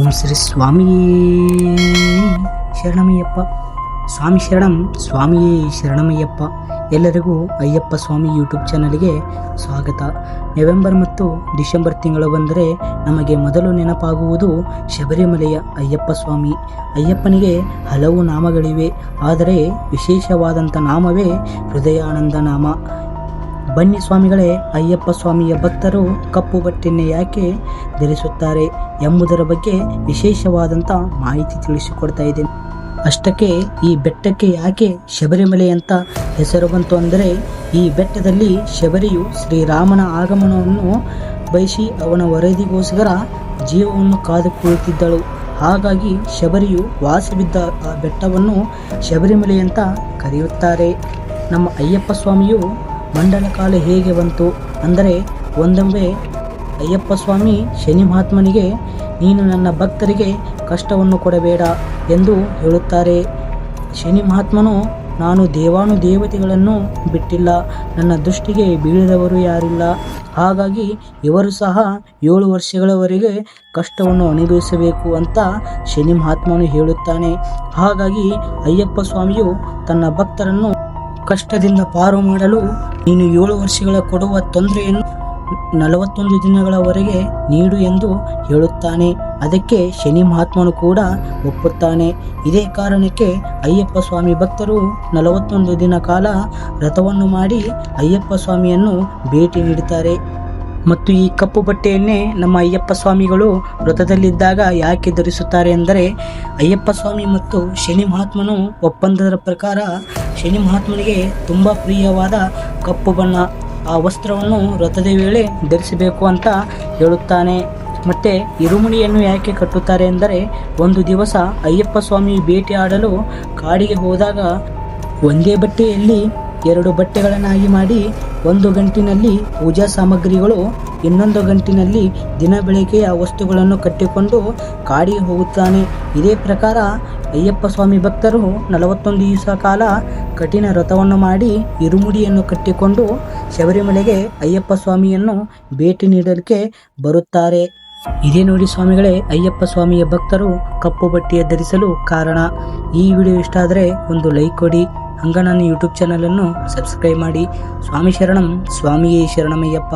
ಓಂ ಶ್ರೀ ಸ್ವಾಮಿ ಶರಣಮಯ್ಯಪ್ಪ. ಸ್ವಾಮಿ ಶರಣಂ, ಸ್ವಾಮಿಯೇ ಶರಣಮಯ್ಯಪ್ಪ. ಎಲ್ಲರಿಗೂ ಅಯ್ಯಪ್ಪ ಸ್ವಾಮಿ ಯೂಟ್ಯೂಬ್ ಚಾನಲ್ಗೆ ಸ್ವಾಗತ. ನವೆಂಬರ್ ಮತ್ತು ಡಿಸೆಂಬರ್ ತಿಂಗಳು ಬಂದರೆ ನಮಗೆ ಮೊದಲು ನೆನಪಾಗುವುದು ಶಬರಿಮಲೆಯ ಅಯ್ಯಪ್ಪ ಸ್ವಾಮಿ. ಅಯ್ಯಪ್ಪನಿಗೆ ಹಲವು ನಾಮಗಳಿವೆ, ಆದರೆ ವಿಶೇಷವಾದಂಥ ನಾಮವೇ ಹೃದಯಾನಂದ ನಾಮ. ಬನ್ನಿ ಸ್ವಾಮಿಗಳೇ, ಅಯ್ಯಪ್ಪ ಸ್ವಾಮಿಯ ಭಕ್ತರು ಕಪ್ಪು ಬಟ್ಟೆಯನ್ನು ಯಾಕೆ ಧರಿಸುತ್ತಾರೆ ಎಂಬುದರ ಬಗ್ಗೆ ವಿಶೇಷವಾದಂಥ ಮಾಹಿತಿ ತಿಳಿಸಿಕೊಡ್ತಾ ಇದ್ದೇನೆ. ಅಷ್ಟಕ್ಕೆ ಈ ಬೆಟ್ಟಕ್ಕೆ ಯಾಕೆ ಶಬರಿಮಲೆ ಅಂತ ಹೆಸರು ಬಂತು ಅಂದರೆ, ಈ ಬೆಟ್ಟದಲ್ಲಿ ಶಬರಿಯು ಶ್ರೀರಾಮನ ಆಗಮನವನ್ನು ಬಯಸಿ ಅವನ ವರದಿಗೋಸ್ಕರ ಜೀವವನ್ನು ಕಾದು ಕುಳಿತಿದ್ದಳು ಹಾಗಾಗಿ ಶಬರಿಯು ವಾಸವಿದ್ದ ಆ ಬೆಟ್ಟವನ್ನು ಶಬರಿಮಲೆ ಅಂತ ಕರೆಯುತ್ತಾರೆ. ನಮ್ಮ ಅಯ್ಯಪ್ಪ ಸ್ವಾಮಿಯು ಮಂಡಲ ಕಾಲ ಹೇಗೆ ಬಂತು ಅಂದರೆ ಒಂದೊಮ್ಮೆ ಅಯ್ಯಪ್ಪ ಸ್ವಾಮಿ ಶನಿ ಮಹಾತ್ಮನಿಗೆ, ನೀನು ನನ್ನ ಭಕ್ತರಿಗೆ ಕಷ್ಟವನ್ನು ಕೊಡಬೇಡ ಎಂದು ಹೇಳುತ್ತಾರೆ. ಶನಿ ಮಹಾತ್ಮನು, ನಾನು ದೇವಾನು ದೇವತೆಗಳನ್ನು ಬಿಟ್ಟಿಲ್ಲ, ನನ್ನ ದೃಷ್ಟಿಗೆ ಬೀಳದವರು ಯಾರಿಲ್ಲ. ಹಾಗಾಗಿ ಇವರು ಸಹ ಏಳು ವರ್ಷಗಳವರೆಗೆ ಕಷ್ಟವನ್ನು ಅನುಭವಿಸಬೇಕು ಅಂತ ಶನಿ ಮಹಾತ್ಮನು ಹೇಳುತ್ತಾನೆ. ಹಾಗಾಗಿ ಅಯ್ಯಪ್ಪ ಸ್ವಾಮಿಯು ತನ್ನ ಭಕ್ತರನ್ನು ಕಷ್ಟದಿಂದ ಪಾರು ಮಾಡಲು ನೀನು ಏಳು ವರ್ಷಗಳ ಕೊಡುವ ತೊಂದರೆಯನ್ನು ನಲವತ್ತೊಂದು ದಿನಗಳವರೆಗೆ ನೀಡು ಎಂದು ಹೇಳುತ್ತಾನೆ. ಅದಕ್ಕೆ ಶನಿ ಮಹಾತ್ಮನು ಕೂಡ ಒಪ್ಪುತ್ತಾನೆ. ಇದೇ ಕಾರಣಕ್ಕೆ ಅಯ್ಯಪ್ಪ ಸ್ವಾಮಿ ಭಕ್ತರು ನಲವತ್ತೊಂದು ದಿನ ಕಾಲ ರಥವನ್ನು ಮಾಡಿ ಅಯ್ಯಪ್ಪ ಸ್ವಾಮಿಯನ್ನು ಭೇಟಿ ನೀಡುತ್ತಾರೆ. ಮತ್ತು ಈ ಕಪ್ಪು ಬಟ್ಟೆಯನ್ನೇ ನಮ್ಮ ಅಯ್ಯಪ್ಪ ಸ್ವಾಮಿಗಳು ವ್ರತದಲ್ಲಿದ್ದಾಗ ಯಾಕೆ ಧರಿಸುತ್ತಾರೆ ಎಂದರೆ ಅಯ್ಯಪ್ಪ ಸ್ವಾಮಿ ಮತ್ತು ಶನಿ ಮಹಾತ್ಮನು ಒಪ್ಪಂದದ ಪ್ರಕಾರ ಶನಿ ಮಹಾತ್ಮನಿಗೆ ತುಂಬ ಪ್ರಿಯವಾದ ಕಪ್ಪು ಬಣ್ಣ. ಆ ವಸ್ತ್ರವನ್ನು ರಥದ ವೇಳೆ ಧರಿಸಬೇಕು ಅಂತ ಹೇಳುತ್ತಾನೆ. ಮತ್ತೆ ಇರುಮುಡಿಯನ್ನು ಯಾಕೆ ಕಟ್ಟುತ್ತಾರೆ ಎಂದರೆ ಒಂದು ದಿವಸ ಅಯ್ಯಪ್ಪ ಸ್ವಾಮಿ ಭೇಟಿ ಆಡಲು ಕಾಡಿಗೆ ಹೋದಾಗ ಒಂದೇ ಬಟ್ಟೆಯಲ್ಲಿ ಎರಡು ಬಟ್ಟೆಗಳನ್ನಾಗಿ ಮಾಡಿ ಒಂದು ಗಂಟಿನಲ್ಲಿ ಪೂಜಾ ಸಾಮಗ್ರಿಗಳು, ಇನ್ನೊಂದು ಗಂಟಿನಲ್ಲಿ ದಿನ ಬೆಳಗ್ಗೆಯ ವಸ್ತುಗಳನ್ನು ಕಟ್ಟಿಕೊಂಡು ಕಾಡಿ ಹೋಗುತ್ತಾನೆ. ಇದೇ ಪ್ರಕಾರ ಅಯ್ಯಪ್ಪ ಸ್ವಾಮಿ ಭಕ್ತರು ನಲವತ್ತೊಂದು ದಿವಸ ಕಾಲ ಕಠಿಣ ವ್ರತವನ್ನು ಮಾಡಿ ಇರುಮುಡಿಯನ್ನು ಕಟ್ಟಿಕೊಂಡು ಶಬರಿಮಲೆಗೆ ಅಯ್ಯಪ್ಪ ಸ್ವಾಮಿಯನ್ನು ಭೇಟಿ ನೀಡಲಿಕ್ಕೆ ಬರುತ್ತಾರೆ. ಇದೇ ನೋಡಿ ಸ್ವಾಮಿಗಳೇ, ಅಯ್ಯಪ್ಪ ಸ್ವಾಮಿಯ ಭಕ್ತರು ಕಪ್ಪು ಬಟ್ಟೆಯ ಧರಿಸಲು ಕಾರಣ. ಈ ವಿಡಿಯೋ ಇಷ್ಟ ಆದರೆ ಒಂದು ಲೈಕ್ ಕೊಡಿ. ಹಂಗ ನನ್ನ ಯೂಟ್ಯೂಬ್ ಚಾನಲನ್ನು ಸಬ್ಸ್ಕ್ರೈಬ್ ಮಾಡಿ. ಸ್ವಾಮಿ ಶರಣಂ ಸ್ವಾಮಿಯೇ ಶರಣಮಯ್ಯಪ್ಪ.